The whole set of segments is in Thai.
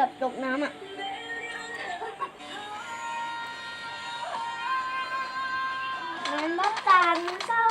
กับตกน้ำอะน้ำมันตาลเศร้า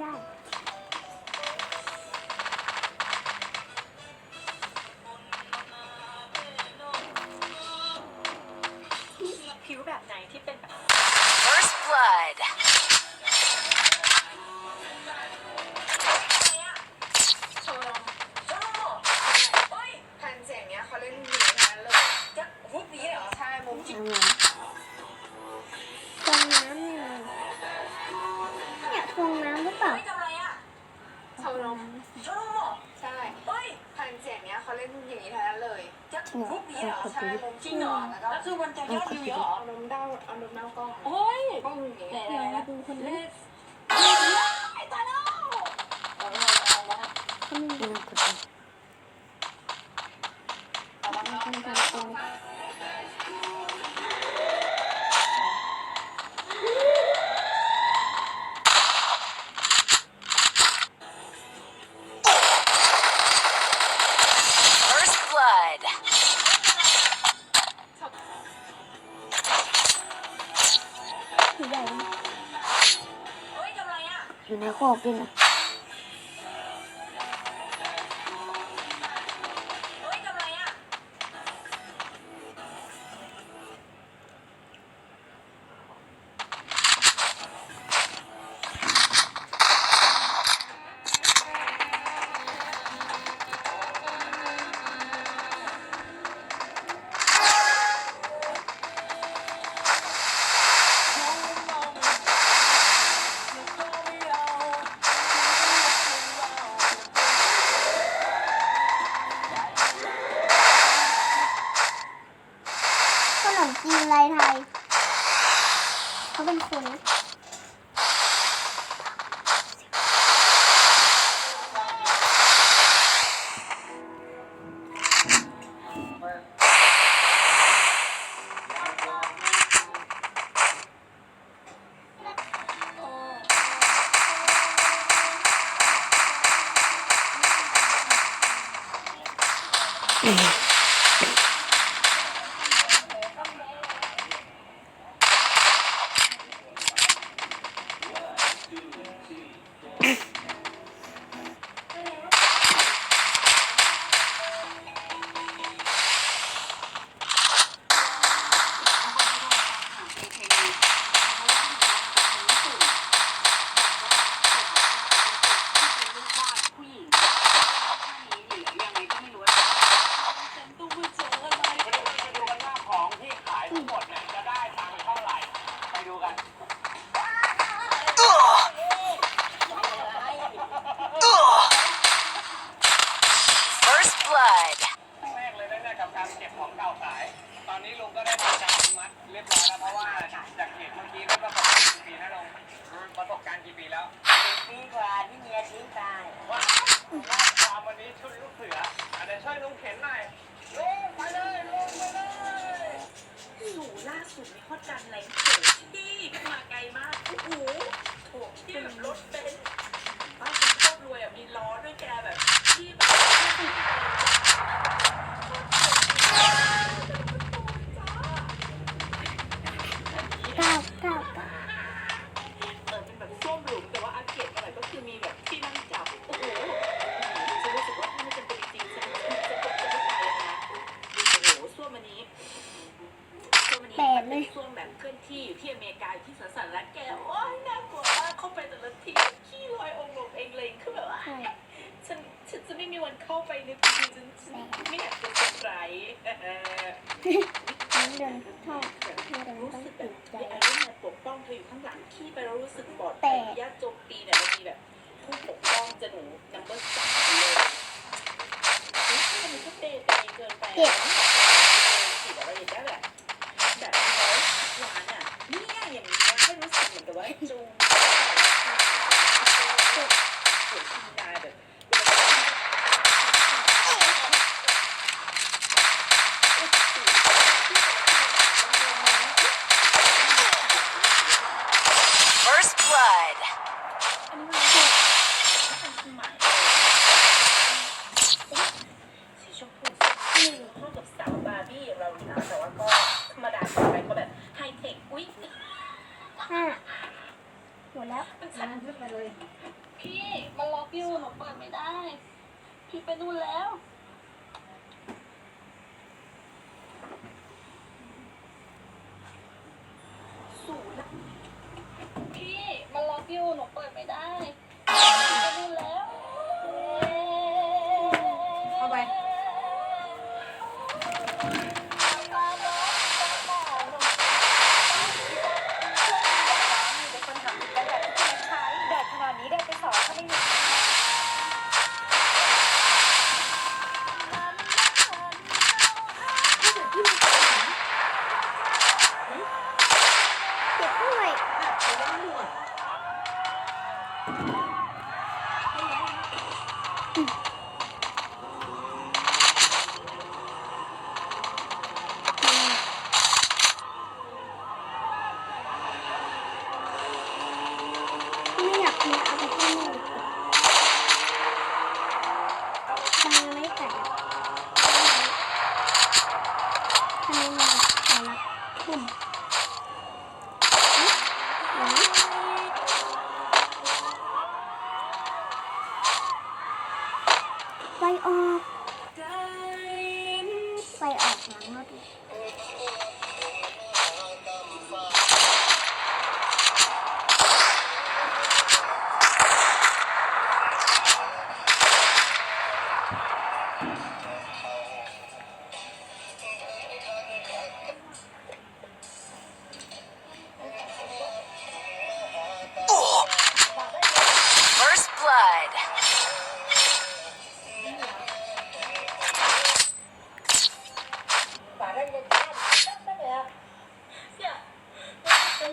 ผิว คือมันจะยอดวิวเหรอเอานมเด้าเอานมเด้ากล้องโอ้ยกล้องอย่างนี้เดี๋ยวมาดูคนนี้ไอ้ตาโน่เขาไม่บินกดเลยท อะไรอะอยู่ในคอกด้วยนะ มาดูมาดูกันว่าของที่ขายทั้งหมดเนี่ยจะได้ตังค์เท่าไหร่ ไปดูกัน First blood. ครั้งแรกเลยนะเนี่ยกับการเก็บของเก่าขาย ตอนนี้ลุง ก็ได้ทำการมัดเรียบร้อยแล้วเพราะว่าจากเหตุเมื่อกี้ได้ประสบการณ์กี่ปีนะลงประสบการณ์กี่ปีแล้วปีกว่าที่เมียทิ้งตายว้าว่าความวันนี้ชุดลูกเสืออาจจะช่วยลุงเข็นหน่อยลุงไปเลยลุงไปเลยสู่ล่าสุดมีข้อจันแรงโขที่มาไกลมากโอ้โหโอ้ที่แบบรถเบนซ์บ้านคุณโคตรรวยอะมีล้อด้วยแกแบบ ไปลึกฉันไม่อยากจะสงสัยเดินชอบเธอเรู้สึกแบบมีอะไรมบปกป้องเธออยู่ข้างหลังขี่ไปแล้วรู้สึกปลอดภัยญาติโจมตีเนี่ยมันมีแบบผู้ปกป้องจะหนูนัมเบอร์สามเลยมันเตะเตเกินไปสิอะไรอย่างเงี้ยแบบแบบเขาหวานอะนี่อย่างนี้ให้รู้สึกเหมือนกับว่จูง พี่หนูเปิดไม่ได้ พี่ไปนู่นแล้ว ไม่อยากมีอาไปให้แม่มันไม่แตกทำไมมันสารักทุ่ม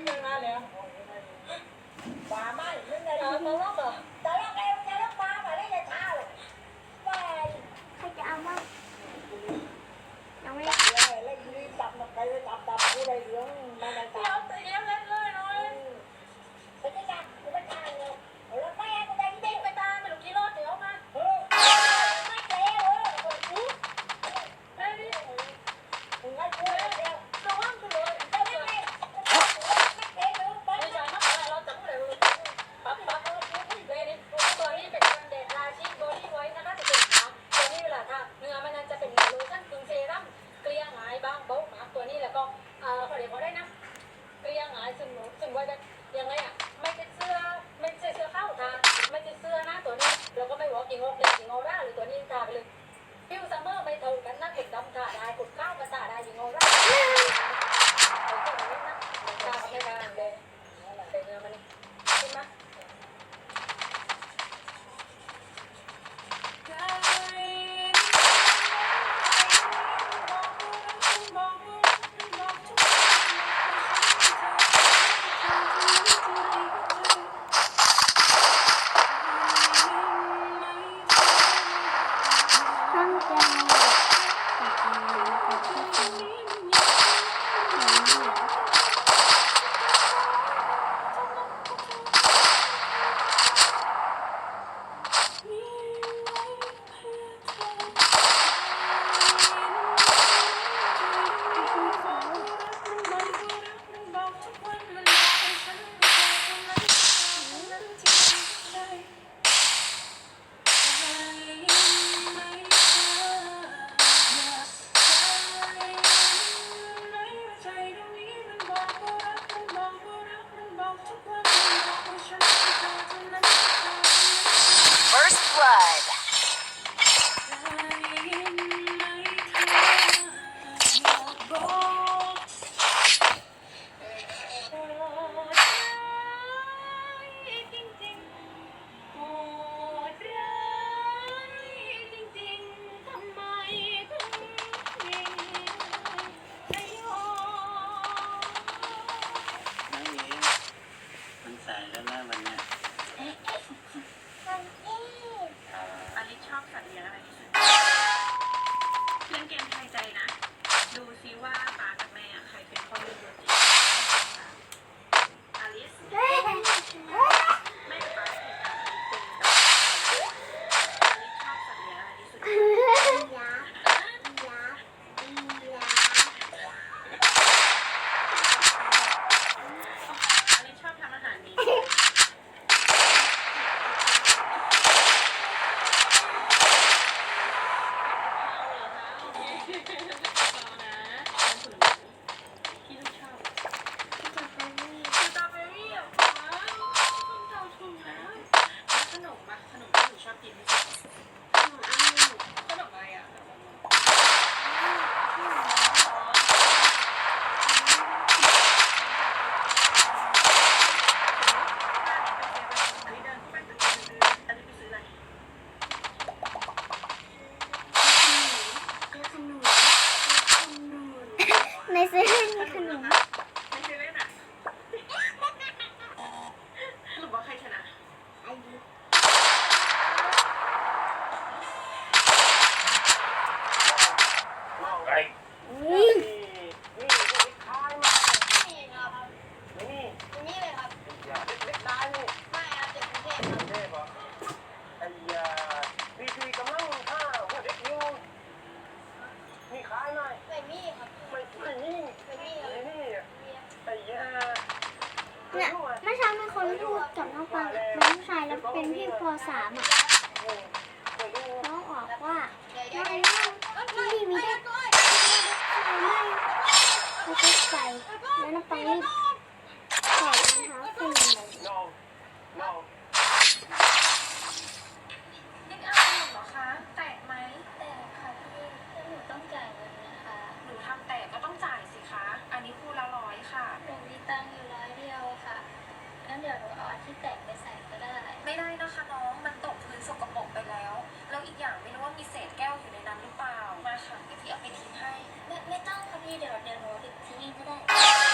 ยังมาแล้วป่าไม้ยังไงเราต้องบอกใจ Hoşçakalın. เนี่ยเมื่อเช้ามีคนพูดกับน้องปังน้องชายแล้วเป็นพี่ปสามอะน้องออกว่าน้องไม่พี่นี่มีได้ไม่ไปใส่แล้วน้องปังรีบ ที่แตกไปใส่ก็ได้ ไม่ได้นะคะน้องมันตกพื้นสกปรกไปแล้ว แล้วอีกอย่างไม่รู้ว่ามีเศษแก้วอยู่ในนั้นหรือเปล่า มาค่ะพี่เอาไปทิ้งให้ ไม่ไม่ต้องค่ะพี่เดี๋ยวเดี๋ยวหนูบทิ้งเองก็ได้